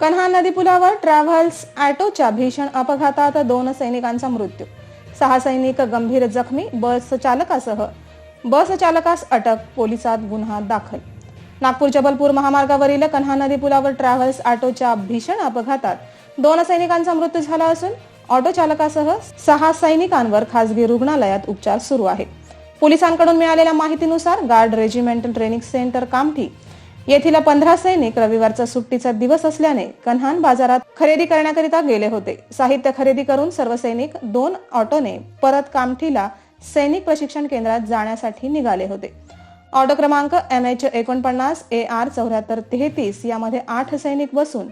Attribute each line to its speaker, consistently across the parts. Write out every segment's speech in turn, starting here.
Speaker 1: कन्हा नदी पुलावर ट्रॅव्हल्स ऑटोच्या भीषण अपघातात दोन सैनिकांचा मृत्यू. सहा सैनिक गंभीर जखमी बस चालकासह बस चालकास अटक पोलिसात गुन्हा दाखल. नागपूर जबलपूर महामार्गावरील कन्हा नदी पुलावर ट्रॅव्हल्स ऑटोच्या भीषण अपघातात दोन सैनिकांचा मृत्यू झाला असून ऑटो चालकासह सहा सैनिकांवर खासगी रुग्णालयात उपचार सुरू आहेत. पोलिसांकडून मिळालेल्या माहितीनुसार guard regimental training centre Kamthi येथील पंधरा सैनिक रविवारचा सुट्टीचा दिवस असल्याने कन्हान बाजारात खरेदी करण्याकरिता गेले होते. साहित्य खरेदी करून सर्व सैनिक दोन ऑटोने परत कामठीला सैनिक प्रशिक्षण केंद्रात जाण्यासाठी निघाले होते. ऑटो क्रमांक एम एच एकोणपन्नास ए आर चौऱ्याहत्तर तेहतीस यामध्ये आठ सैनिक बसून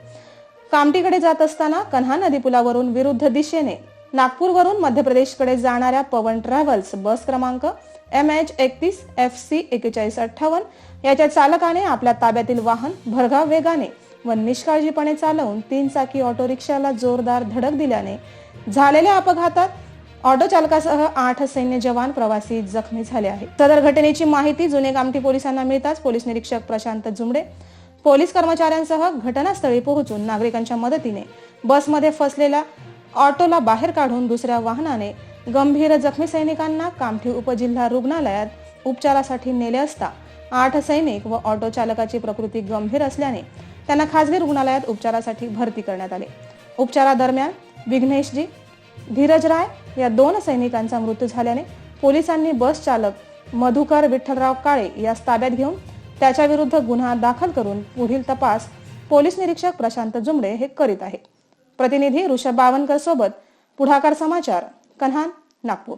Speaker 1: कामठीकडे जात असताना कन्हा नदी पुलावरून विरुद्ध दिशेने नागपूरवरून मध्य प्रदेशकडे जाणाऱ्या पवन ट्रॅव्हल्स बस क्रमांक एम एच एकतीस एफ सी एकेचाळीस अठ्ठावन्न याच्या चालकाने आपल्या ताब्यातील वाहन भरघा वेगाने व निष्काळजीपणे चालवून तीन चाकी ऑटो रिक्षाला जोरदार धडक दिल्याने झालेल्या अपघातात ऑटो चालकासह आठ सैन्य जवान प्रवासी जखमी झाले आहेत. सदर घटनेची माहिती जुने कामठी पोलिसांना मिळताच पोलीस निरीक्षक प्रशांत जुमडे पोलीस कर्मचाऱ्यांसह घटनास्थळी पोहोचून नागरिकांच्या मदतीने बसमध्ये फसलेल्या ऑटोला बाहेर काढून दुसऱ्या वाहनाने गंभीर जखमी सैनिकांना कामठी उपजिल्हा रुग्णालयात उपचारासाठी नेले असता आठ सैनिक व ऑटो चालकाची प्रकृती गंभीर असल्याने त्यांना खासगी रुग्णालयात उपचारासाठी भरती करण्यात आले. उपचारादरम्यान विघ्नेशजी धीरज राय या दोन सैनिकांचा मृत्यू झाल्याने पोलिसांनी बस चालक मधुकर विठ्ठलराव काळे यास ताब्यात घेऊन त्याच्या विरुद्ध गुन्हा दाखल करून पुढील तपास पोलीस निरीक्षक प्रशांत जुमडे हे करीत आहेत. प्रतिनिधी ऋषभ बावनकर सोबत पुढाकार समाचार कन्हान नागपूर.